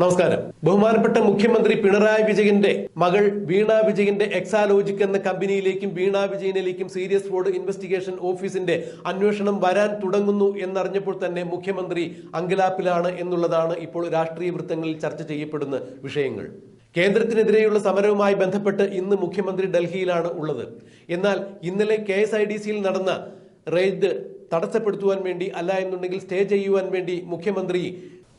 നമസ്കാരം. ബഹുമാനപ്പെട്ട മുഖ്യമന്ത്രി പിണറായി വിജയന്റെ മകൾ വീണ വിജയന്റെ എക്സാലോജിക് എന്ന കമ്പനിയിലേക്കും വീണ വിജയനിലേക്കും സീരിയസ് ഫ്രോഡ് ഇൻവെസ്റ്റിഗേഷൻ ഓഫീസിന്റെ അന്വേഷണം വരാൻ തുടങ്ങുന്നു എന്നറിഞ്ഞപ്പോൾ തന്നെ മുഖ്യമന്ത്രി അങ്കലാപ്പിലാണ് എന്നുള്ളതാണ് ഇപ്പോൾ രാഷ്ട്രീയ വൃത്തങ്ങളിൽ ചർച്ച ചെയ്യപ്പെടുന്ന വിഷയങ്ങൾ. കേന്ദ്രത്തിനെതിരെയുള്ള സമരവുമായി ബന്ധപ്പെട്ട് ഇന്ന് മുഖ്യമന്ത്രി ഡൽഹിയിലാണ് ഉള്ളത്. എന്നാൽ ഇന്നലെ കെ നടന്ന റെയ്ഡ് തടസ്സപ്പെടുത്തുവാൻ വേണ്ടി അല്ല എന്നുണ്ടെങ്കിൽ സ്റ്റേ ചെയ്യുവാൻ വേണ്ടി മുഖ്യമന്ത്രി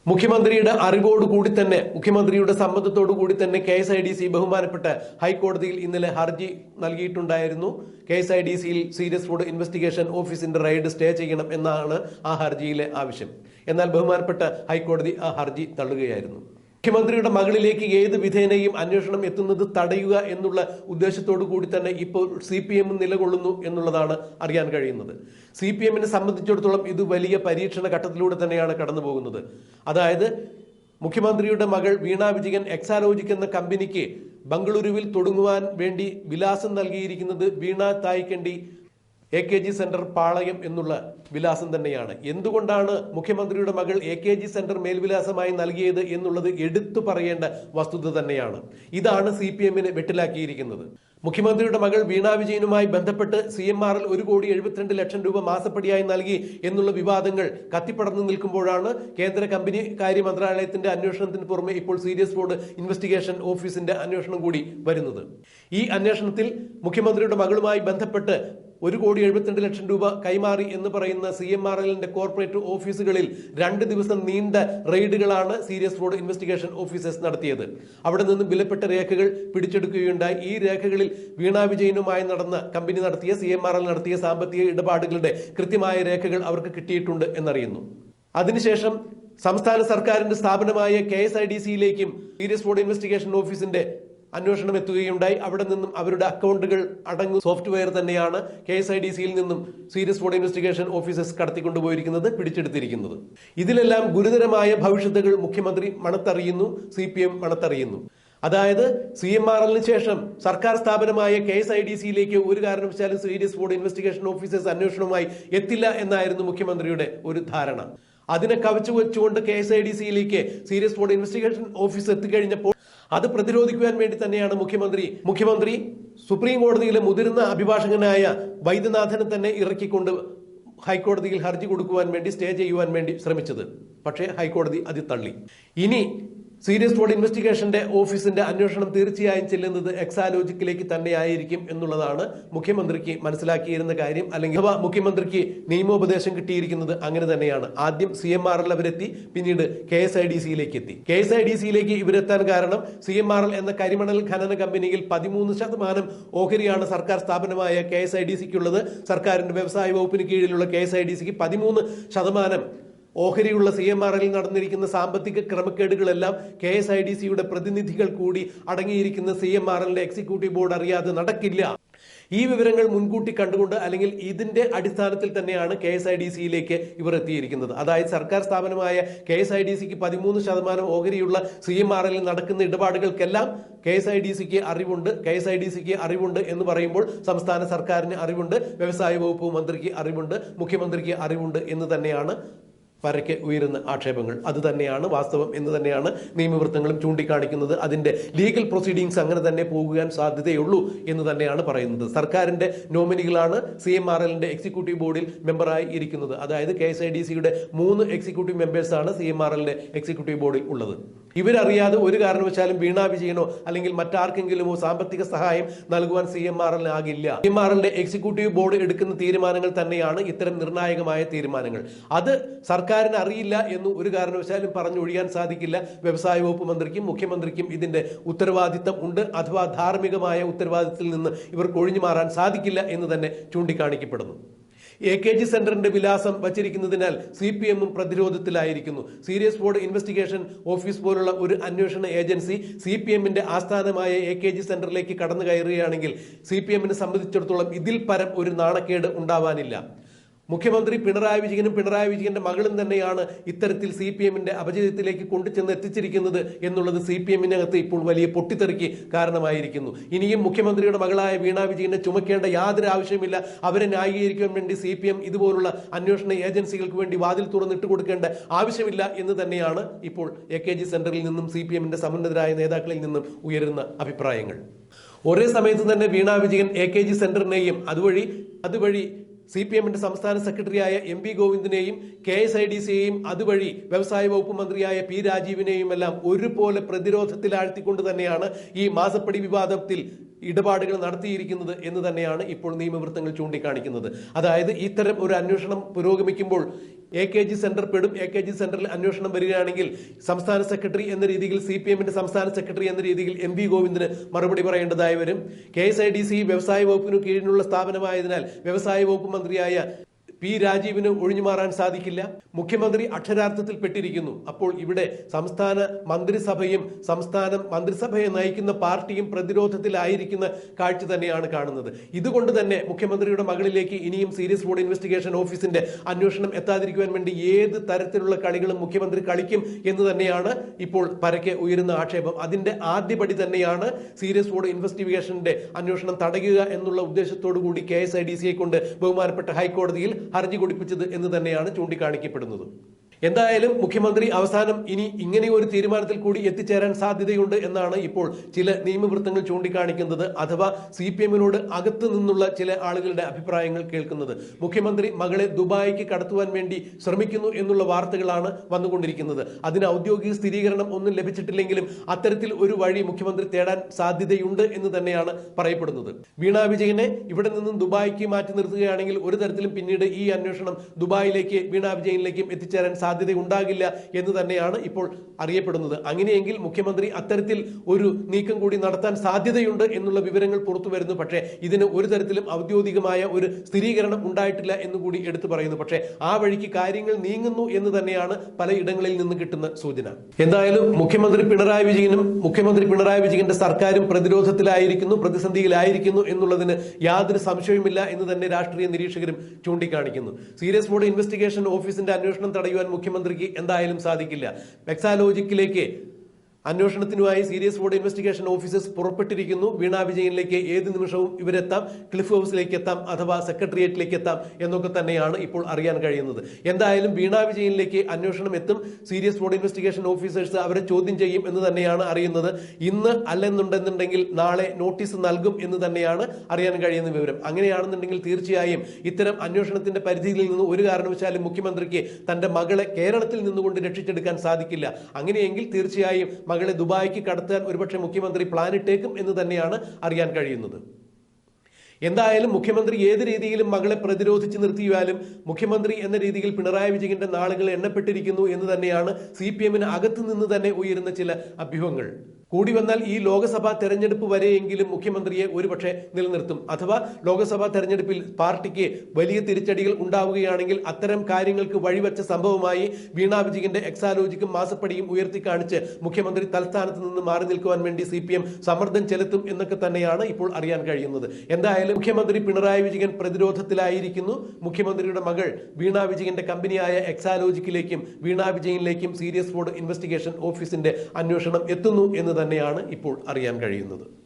മുഖ്യമന്ത്രിയുടെ അറിവോടുകൂടി തന്നെ മുഖ്യമന്ത്രിയുടെ സമ്മതത്തോടു കൂടി തന്നെ K S I D C ബഹുമാനപ്പെട്ട ഹൈക്കോടതിയിൽ ഇന്നലെ ഹർജി നൽകിയിട്ടുണ്ടായിരുന്നു. കെ എസ് ഐ ഡി സിയിൽ സീരിയസ് ഫുഡ് ഇൻവെസ്റ്റിഗേഷൻ ഓഫീസിന്റെ റെയ്ഡ് സ്റ്റേ ചെയ്യണം എന്നാണ് ആ ഹർജിയിലെ ആവശ്യം. എന്നാൽ ബഹുമാനപ്പെട്ട ഹൈക്കോടതി ആ ഹർജി തള്ളുകയായിരുന്നു. മുഖ്യമന്ത്രിയുടെ മകളിലേക്ക് ഏത് വിധേനയും അന്വേഷണം എത്തുന്നത് തടയുക എന്നുള്ള ഉദ്ദേശത്തോടു കൂടി തന്നെ ഇപ്പോൾ സി പി എം നിലകൊള്ളുന്നു എന്നുള്ളതാണ് അറിയാൻ കഴിയുന്നത്. സി പി എമ്മിനെ സംബന്ധിച്ചിടത്തോളം ഇത് വലിയ പരീക്ഷണ ഘട്ടത്തിലൂടെ തന്നെയാണ് കടന്നു പോകുന്നത് അതായത് മുഖ്യമന്ത്രിയുടെ മകൾ വീണ വിജയൻ എക്സാലോജിക് എന്ന കമ്പനിക്ക് ബംഗളൂരുവിൽ തുടങ്ങുവാൻ വേണ്ടി വിലാസം നൽകിയിരിക്കുന്നത് Veena Thaikandi A K G centre Palayam എന്നുള്ള വിലാസം തന്നെയാണ്. എന്തുകൊണ്ടാണ് മുഖ്യമന്ത്രിയുടെ മകൾ എ കെ ജി സെന്റർ മേൽവിലാസമായി നൽകിയത് എന്നുള്ളത് എടുത്തു പറയേണ്ട വസ്തുത തന്നെയാണ്. ഇതാണ് സി പി എമ്മിനെ വെട്ടിലാക്കിയിരിക്കുന്നത്. മുഖ്യമന്ത്രിയുടെ മകൾ വീണ വിജയനുമായി ബന്ധപ്പെട്ട് സി എം ആറിൽ ഒരു കോടി എഴുപത്തിരണ്ട് ലക്ഷം രൂപ മാസപ്പടിയായി നൽകി എന്നുള്ള വിവാദങ്ങൾ കത്തിപ്പടർന്നു നിൽക്കുമ്പോഴാണ് കേന്ദ്ര കമ്പനി കാര്യ മന്ത്രാലയത്തിന്റെ അന്വേഷണത്തിന് പുറമെ ഇപ്പോൾ സീരിയസ് ഫ്രോഡ് ഇൻവെസ്റ്റിഗേഷൻ ഓഫീസിന്റെ അന്വേഷണം കൂടി വരുന്നത്. ഈ അന്വേഷണത്തിൽ മുഖ്യമന്ത്രിയുടെ മകളുമായി ബന്ധപ്പെട്ട് ഒരു കോടി എഴുപത്തിരണ്ട് ലക്ഷം രൂപ കൈമാറി എന്ന് പറയുന്ന സി എം ആർ എല്ലിന്റെ കോർപ്പറേറ്റ് ഓഫീസുകളിൽ രണ്ട് ദിവസം നീണ്ട റെയ്ഡുകളാണ് സീരിയസ് ഫ്രോഡ് ഇൻവെസ്റ്റിഗേഷൻ ഓഫീസേഴ്സ് നടത്തിയത്. അവിടെ നിന്ന് വിലപ്പെട്ട രേഖകൾ പിടിച്ചെടുക്കുകയുണ്ടായി. ഈ രേഖകളിൽ വീണാ വിജയനുമായി നടന്ന കമ്പനി നടത്തിയ സി എം ആർ എൽ നടത്തിയ സാമ്പത്തിക ഇടപാടുകളുടെ കൃത്യമായ രേഖകൾ അവർക്ക് കിട്ടിയിട്ടുണ്ട് എന്നറിയുന്നു. അതിനുശേഷം സംസ്ഥാന സർക്കാരിന്റെ സ്ഥാപനമായ കെ എസ് ഐ ഡി സിയിലേക്കും സീരിയസ് ഫ്രോഡ് ഇൻവെസ്റ്റിഗേഷൻ ഓഫീസിന്റെ അന്വേഷണം എത്തുകയുണ്ടായി. അവിടെ നിന്നും അവരുടെ അക്കൗണ്ടുകൾ അടങ്ങും സോഫ്റ്റ്വെയർ തന്നെയാണ് കെ എസ് ഐ ഡി സിയിൽ നിന്നും സീരിയസ് ഫോഡ് ഇൻവെസ്റ്റിഗേഷൻ ഓഫീസേഴ്സ് കടത്തിക്കൊണ്ടുപോയിരിക്കുന്നത് പിടിച്ചെടുത്തിരിക്കുന്നത്. ഇതിലെല്ലാം ഗുരുതരമായ ഭവിഷ്യത്തുകൾ മുഖ്യമന്ത്രി മണത്തറിയുന്നു സി പി എം മണത്തറിയുന്നു. അതായത് സി എം ആർ എല്ലിന് ശേഷം സർക്കാർ സ്ഥാപനമായ കെ എസ് ഐ ഡി സിയിലേക്ക് ഒരു കാരണവശാലും സീരിയസ് ഫോഡ് ഇൻവെസ്റ്റിഗേഷൻ ഓഫീസേഴ്സ് അന്വേഷണവുമായി എത്തില്ല എന്നായിരുന്നു മുഖ്യമന്ത്രിയുടെ ഒരു ധാരണ. അതിനെ കവച്ചു വെച്ചുകൊണ്ട് കെ എസ് ഐ ഡി സിയിലേക്ക് സീരിയസ് ബോർഡ് ഇൻവെസ്റ്റിഗേഷൻ ഓഫീസ് എത്തിക്കഴിഞ്ഞപ്പോൾ അത് പ്രതിരോധിക്കുവാൻ വേണ്ടി തന്നെയാണ് മുഖ്യമന്ത്രി. മുഖ്യമന്ത്രി സുപ്രീം കോടതിയിലെ മുതിർന്ന അഭിഭാഷകനായ വൈദ്യനാഥനെ തന്നെ ഇറക്കിക്കൊണ്ട് ഹൈക്കോടതിയിൽ ഹർജി കൊടുക്കുവാൻ വേണ്ടി സ്റ്റേ ചെയ്യുവാൻ വേണ്ടി ശ്രമിച്ചത്. പക്ഷേ ഹൈക്കോടതി അത് തള്ളി. ഇനി സീരിയസ് ഫ്രോഡ് ഇൻവെസ്റ്റിഗേഷന്റെ ഓഫീസിന്റെ അന്വേഷണം തീർച്ചയായും ചെല്ലുന്നത് എക്സാലോജിക്കിലേക്ക് തന്നെയായിരിക്കും എന്നുള്ളതാണ് മുഖ്യമന്ത്രിക്ക് മനസ്സിലാക്കിയിരുന്ന കാര്യം. അല്ലെങ്കിൽ അഥവാ മുഖ്യമന്ത്രിക്ക് നിയമോപദേശം കിട്ടിയിരിക്കുന്നത് അങ്ങനെ തന്നെയാണ്. ആദ്യം സി എം ആർ എൽ അവരെത്തി പിന്നീട് കെ എസ് ഐ ഡി സിയിലേക്ക് എത്തി കെ എസ് ഐ ഡി സിയിലേക്ക് ഇവരെത്താൻ കാരണം സി എം ആർ എൽ എന്ന കരിമണൽ ഖനന കമ്പനിയിൽ പതിമൂന്ന് ശതമാനം ഓഹരിയാണ് സർക്കാർ സ്ഥാപനമായ കെ എസ് ഐ ഡി സിക്കുള്ളത്. സർക്കാരിന്റെ വ്യവസായ വകുപ്പിന് കീഴിലുള്ള കെ എസ് ഐ ഡി സിക്ക് പതിമൂന്ന് ശതമാനം ഓഹരിയുള്ള സി എം ആർ എല്ലിൽ നടന്നിരിക്കുന്ന സാമ്പത്തിക ക്രമക്കേടുകളെല്ലാം കെ എസ് ഐ ഡി സിയുടെ പ്രതിനിധികൾ കൂടി അടങ്ങിയിരിക്കുന്ന സി എം ആർ എല്ലിന്റെ എക്സിക്യൂട്ടീവ് ബോർഡ് അറിയാതെ നടക്കില്ല. ഈ വിവരങ്ങൾ മുൻകൂട്ടി കണ്ടുകൊണ്ട് അല്ലെങ്കിൽ ഇതിന്റെ അടിസ്ഥാനത്തിൽ തന്നെയാണ് കെ എസ് ഐ ഡി സിയിലേക്ക് ഇവർ എത്തിയിരിക്കുന്നത്. അതായത് സർക്കാർ സ്ഥാപനമായ കെ എസ് ഐ ഡി സിക്ക് പതിമൂന്ന് ശതമാനം ഓഹരിയുള്ള സി എം ആർ എല്ലിൽ നടക്കുന്ന ഇടപാടുകൾക്കെല്ലാം കെ എസ് ഐ ഡി സിക്ക് അറിവുണ്ട് കെ എസ് ഐ ഡി സിക്ക് അറിവുണ്ട് എന്ന് പറയുമ്പോൾ സംസ്ഥാന സർക്കാരിന് അറിവുണ്ട് വ്യവസായ വകുപ്പ് മന്ത്രിക്ക് അറിവുണ്ട് മുഖ്യമന്ത്രിക്ക് അറിവുണ്ട് എന്ന് തന്നെയാണ് പരക്കെ ഉയരുന്ന ആക്ഷേപങ്ങൾ. അത് തന്നെയാണ് വാസ്തവം എന്ന് തന്നെയാണ് നിയമവൃത്തങ്ങളും ചൂണ്ടിക്കാണിക്കുന്നത്. അതിന്റെ ലീഗൽ പ്രൊസീഡിങ്സ് അങ്ങനെ തന്നെ പോകുവാൻ സാധ്യതയുള്ളൂ എന്ന് തന്നെയാണ് പറയുന്നത്. സർക്കാരിന്റെ നോമിനികളാണ് സി എം ആർ എല്ലിന്റെ എക്സിക്യൂട്ടീവ് ബോർഡിൽ മെമ്പറായി ഇരിക്കുന്നത്. അതായത് കെ എസ് ഐ ഡി സിയുടെ മൂന്ന് എക്സിക്യൂട്ടീവ് മെമ്പേഴ്സാണ് സി എം ആർ എല്ലിന്റെ എക്സിക്യൂട്ടീവ് ബോർഡിൽ ഉള്ളത്. ഇവരറിയാതെ ഒരു കാരണവശാലും വീണാ വിജയനോ അല്ലെങ്കിൽ മറ്റാർക്കെങ്കിലുമോ സാമ്പത്തിക സഹായം നൽകുവാൻ സി എം ആർ എല്ലിന് ആകില്ല. സി എം ആർ എല്ലിന്റെ എക്സിക്യൂട്ടീവ് ബോർഡ് എടുക്കുന്ന തീരുമാനങ്ങൾ തന്നെയാണ് ഇത്തരം നിർണായകമായ തീരുമാനങ്ങൾ. അത് സർക്കാരിന് അറിയില്ല എന്ന് ഒരു കാരണവശാലും പറഞ്ഞൊഴിയാൻ സാധിക്കില്ല. വ്യവസായ വകുപ്പ് മന്ത്രിക്കും മുഖ്യമന്ത്രിക്കും ഇതിന്റെ ഉത്തരവാദിത്തം ഉണ്ട്. അഥവാ ധാർമ്മികമായ ഉത്തരവാദിത്തത്തിൽ നിന്ന് ഇവർക്ക് ഒഴിഞ്ഞു മാറാൻ സാധിക്കില്ല എന്ന് തന്നെ ചൂണ്ടിക്കാണിക്കപ്പെടുന്നു. എ കെ ജി സെന്ററിന്റെ വിലാസം വച്ചിരിക്കുന്നതിനാൽ സി പി എമ്മും പ്രതിരോധത്തിലായിരിക്കുന്നു. സീരിയസ് ബോർഡ് ഇൻവെസ്റ്റിഗേഷൻ ഓഫീസ് പോലുള്ള ഒരു അന്വേഷണ ഏജൻസി സി പി എമ്മിന്റെ ആസ്ഥാനമായ എ കെ ജി സെന്ററിലേക്ക് കടന്നു കയറുകയാണെങ്കിൽ സി പി എമ്മിനെ സംബന്ധിച്ചിടത്തോളം ഇതിൽ പരം ഒരു നാണക്കേട് ഉണ്ടാവാനില്ല. മുഖ്യമന്ത്രി പിണറായി വിജയനും പിണറായി വിജയന്റെ മകളും തന്നെയാണ് ഇത്തരത്തിൽ സി പി എമ്മിന്റെ അപജയത്തിലേക്ക് കൊണ്ടുചെന്ന് എത്തിച്ചിരിക്കുന്നത് എന്നുള്ളത് സി പി എമ്മിനകത്ത് ഇപ്പോൾ വലിയ പൊട്ടിത്തെറിക്ക് കാരണമായിരിക്കുന്നു. ഇനിയും മുഖ്യമന്ത്രിയുടെ മകളായ വീണ വിജയനെ ചുമക്കേണ്ട യാതൊരു ആവശ്യമില്ല അവരെ ന്യായീകരിക്കാൻ വേണ്ടി സി പി എം ഇതുപോലുള്ള അന്വേഷണ ഏജൻസികൾക്ക് വേണ്ടി വാതിൽ തുറന്നിട്ട് കൊടുക്കേണ്ട ആവശ്യമില്ല എന്ന് തന്നെയാണ് ഇപ്പോൾ എ കെ ജി സെന്ററിൽ നിന്നും സി പി എമ്മിന്റെ സമുന്നതരായ നേതാക്കളിൽ നിന്നും ഉയരുന്ന അഭിപ്രായങ്ങൾ. ഒരേ സമയത്ത് തന്നെ Veena Vijayan A K G സെന്ററിനെയും അതുവഴി അതുവഴി സി പി എമ്മിന്റെ സംസ്ഥാന സെക്രട്ടറിയായ എം പി ഗോവിന്ദനെയും കെ എസ് ഐ ഡി സിയെയും അതുവഴി വ്യവസായ വകുപ്പ് മന്ത്രിയായ പി രാജീവിനെയും എല്ലാം ഒരുപോലെ പ്രതിരോധത്തിലാഴ്ത്തിക്കൊണ്ട് തന്നെയാണ് ഈ മാസപ്പടി വിവാദത്തിൽ ഇടപാടുകൾ നടത്തിയിരിക്കുന്നത് എന്ന് തന്നെയാണ് ഇപ്പോൾ നിയമവൃത്തങ്ങൾ ചൂണ്ടിക്കാണിക്കുന്നത്. അതായത് ഇത്തരം ഒരു അന്വേഷണം പുരോഗമിക്കുമ്പോൾ എ കെ ജി സെന്റർ പെടും. എ കെ ജി സെന്ററിൽ അന്വേഷണം വരികയാണെങ്കിൽ സംസ്ഥാന സെക്രട്ടറി എന്ന രീതിയിൽ സി പി എമ്മിന്റെ സംസ്ഥാന സെക്രട്ടറി എന്ന രീതിയിൽ എം വി ഗോവിന്ദന് മറുപടി പറയേണ്ടതായി വരും. K S I D C വ്യവസായ വകുപ്പിനു കീഴിലുള്ള സ്ഥാപനമായതിനാൽ വ്യവസായ വകുപ്പ് മന്ത്രിയായ പി രാജീവിന് ഒഴിഞ്ഞു മാറാൻ സാധിക്കില്ല. മുഖ്യമന്ത്രി അക്ഷരാർത്ഥത്തിൽ പെട്ടിരിക്കുന്നു അപ്പോൾ ഇവിടെ സംസ്ഥാന മന്ത്രിസഭയും സംസ്ഥാനം മന്ത്രിസഭയെ നയിക്കുന്ന പാർട്ടിയും പ്രതിരോധത്തിലായിരിക്കുന്ന കാഴ്ച തന്നെയാണ് കാണുന്നത്. ഇതുകൊണ്ട് തന്നെ മുഖ്യമന്ത്രിയുടെ മകളിലേക്ക് ഇനിയും സീരിയസ് റോഡ് ഇൻവെസ്റ്റിഗേഷൻ ഓഫീസിന്റെ അന്വേഷണം എത്താതിരിക്കുവാൻ വേണ്ടി ഏത് തരത്തിലുള്ള കളികളും മുഖ്യമന്ത്രി കളിക്കും എന്ന് തന്നെയാണ് ഇപ്പോൾ പരക്കെ ഉയരുന്ന ആക്ഷേപം. അതിന്റെ ആദ്യപടി തന്നെയാണ് സീരിയസ് റോഡ് ഇൻവെസ്റ്റിഗേഷന്റെ അന്വേഷണം തടയുക എന്നുള്ള ഉദ്ദേശത്തോടു കൂടി കെ എസ് ഐ ഡി സിയെ കൊണ്ട് ബഹുമാനപ്പെട്ട ഹൈക്കോടതിയിൽ ഹർജി കൊടുപ്പിച്ചത് എന്ന് തന്നെയാണ് ചൂണ്ടിക്കാണിക്കപ്പെടുന്നത്. എന്തായാലും മുഖ്യമന്ത്രി അവസാനം ഇനി ഇങ്ങനെ ഒരു തീരുമാനത്തിൽ കൂടി എത്തിച്ചേരാൻ സാധ്യതയുണ്ട് എന്നാണ് ഇപ്പോൾ ചില നിയമവൃത്തങ്ങൾ ചൂണ്ടിക്കാണിക്കുന്നത് അഥവാ സി പി എമ്മിനോട് അകത്തു നിന്നുള്ള ചില ആളുകളുടെ അഭിപ്രായങ്ങൾ കേൾക്കുന്നത്. മുഖ്യമന്ത്രി മകളെ ദുബായിക്ക് കടത്തുവാൻ വേണ്ടി ശ്രമിക്കുന്നു എന്നുള്ള വാർത്തകളാണ് വന്നുകൊണ്ടിരിക്കുന്നത്. അതിന് ഔദ്യോഗിക സ്ഥിരീകരണം ഒന്നും ലഭിച്ചിട്ടില്ലെങ്കിലും അത്തരത്തിൽ ഒരു വഴി മുഖ്യമന്ത്രി തേടാൻ സാധ്യതയുണ്ട് എന്ന് തന്നെയാണ് പറയപ്പെടുന്നത്. വീണ വിജയനെ ഇവിടെ നിന്നും ദുബായിക്ക് മാറ്റി നിർത്തുകയാണെങ്കിൽ ഒരു തരത്തിലും പിന്നീട് ഈ അന്വേഷണം ദുബായിലേക്ക് വീണ വിജയനിലേക്കും എത്തിച്ചേരാൻ ഉണ്ടാകില്ല എന്ന് തന്നെയാണ് ഇപ്പോൾ അറിയപ്പെടുന്നത്. അങ്ങനെയെങ്കിൽ മുഖ്യമന്ത്രി അത്തരത്തിൽ ഒരു നീക്കം കൂടി നടത്താൻ സാധ്യതയുണ്ട് എന്നുള്ള വിവരങ്ങൾ പുറത്തു വരുന്നു. പക്ഷേ ഇതിന് ഒരു തരത്തിലും ഔദ്യോഗികമായ ഒരു സ്ഥിരീകരണം ഉണ്ടായിട്ടില്ല എന്ന് കൂടി എടുത്തു പറയുന്നു. പക്ഷേ ആ വഴിക്ക് കാര്യങ്ങൾ നീങ്ങുന്നു എന്ന് തന്നെയാണ് പലയിടങ്ങളിൽ നിന്ന് കിട്ടുന്ന സൂചന. എന്തായാലും മുഖ്യമന്ത്രി പിണറായി വിജയനും മുഖ്യമന്ത്രി പിണറായി വിജയന്റെ സർക്കാരും പ്രതിരോധത്തിലായിരിക്കുന്നു പ്രതിസന്ധിയിലായിരിക്കുന്നു എന്നുള്ളതിന് യാതൊരു സംശയവുമില്ല എന്ന് തന്നെ രാഷ്ട്രീയ നിരീക്ഷകരും ചൂണ്ടിക്കാണിക്കുന്നു. സീരിയസ് ബോർഡ് ഇൻവെസ്റ്റിഗേഷൻ ഓഫീസിന്റെ അന്വേഷണം തടയുവാൻ മുഖ്യമന്ത്രിക്ക് എന്തായാലും സാധിക്കില്ല. എക്സാലോജിക്കിലേക്ക് അന്വേഷണത്തിനുമായി സീരിയസ് ബോർഡ് ഇൻവെസ്റ്റിഗേഷൻ ഓഫീസേഴ്സ് പുറപ്പെട്ടിരിക്കുന്നു. വീണ വിജയനിലേക്ക് ഏത് നിമിഷവും ഇവരെത്താം. ക്ലിഫ് ഹൗസിലേക്ക് എത്താം അഥവാ സെക്രട്ടേറിയറ്റിലേക്ക് എത്താം എന്നൊക്കെ തന്നെയാണ് ഇപ്പോൾ അറിയാൻ കഴിയുന്നത്. എന്തായാലും വീണ വിജയനിലേക്ക് അന്വേഷണം എത്തും. സീരിയസ് ബോർഡ് ഇൻവെസ്റ്റിഗേഷൻ ഓഫീസേഴ്സ് അവരെ ചോദ്യം ചെയ്യും എന്ന് തന്നെയാണ് അറിയുന്നത്. ഇന്ന് അല്ലെന്നുണ്ടെന്നുണ്ടെങ്കിൽ നാളെ നോട്ടീസ് നൽകും എന്ന് തന്നെയാണ് അറിയാൻ കഴിയുന്ന വിവരം. അങ്ങനെയാണെന്നുണ്ടെങ്കിൽ തീർച്ചയായും ഇത്തരം അന്വേഷണത്തിന്റെ പരിധിയിൽ നിന്ന് ഒരു കാരണവശാലും മുഖ്യമന്ത്രിക്ക് തന്റെ മകളെ കേരളത്തിൽ നിന്നുകൊണ്ട് രക്ഷിച്ചെടുക്കാൻ സാധിക്കില്ല. അങ്ങനെയെങ്കിൽ തീർച്ചയായും മകളെ ദുബായിക്ക് കടത്താൻ ഒരുപക്ഷെ മുഖ്യമന്ത്രി പ്ലാൻ ഇട്ടേക്കും എന്ന് തന്നെയാണ് അറിയാൻ കഴിയുന്നത്. എന്തായാലും മുഖ്യമന്ത്രി ഏത് രീതിയിലും മകളെ പ്രതിരോധിച്ച് നിർത്തിയാലും മുഖ്യമന്ത്രി എന്ന രീതിയിൽ പിണറായി വിജയന്റെ നാളുകൾ എണ്ണപ്പെട്ടിരിക്കുന്നു എന്ന് തന്നെയാണ് സി പി എമ്മിന് അകത്തു നിന്ന് തന്നെ ഉയരുന്ന ചില അഭ്യൂഹങ്ങൾ. കൂടി വന്നാൽ ഈ ലോക്സഭാ തെരഞ്ഞെടുപ്പ് വരെയെങ്കിലും മുഖ്യമന്ത്രിയെ ഒരുപക്ഷെ നിലനിർത്തും. അഥവാ ലോക്സഭാ തെരഞ്ഞെടുപ്പിൽ പാർട്ടിക്ക് വലിയ തിരിച്ചടികൾ ഉണ്ടാവുകയാണെങ്കിൽ അത്തരം കാര്യങ്ങൾക്ക് വഴിവെച്ച സംഭവമായി വീണ വിജയന്റെ എക്സാലോജിക്കും മാസപ്പടിയും ഉയർത്തി കാണിച്ച് മുഖ്യമന്ത്രി തലസ്ഥാനത്ത് നിന്ന് മാറി നിൽക്കുവാൻ വേണ്ടി സി പി എം സമ്മർദ്ദം ചെലുത്തും എന്നൊക്കെ തന്നെയാണ് ഇപ്പോൾ അറിയാൻ കഴിയുന്നത്. എന്തായാലും മുഖ്യമന്ത്രി പിണറായി വിജയൻ പ്രതിരോധത്തിലായിരിക്കുന്നു. മുഖ്യമന്ത്രിയുടെ മകൾ വീണ വിജയന്റെ കമ്പനിയായ എക്സാലോജിക്കിലേക്കും വീണ വിജയനിലേക്കും സീരിയസ് ബോർഡ് ഇൻവെസ്റ്റിഗേഷൻ ഓഫീസിന്റെ അന്വേഷണം എത്തുന്നു എന്ന് തന്നെയാണ് ഇപ്പോൾ അറിയാൻ കഴിയുന്നത്.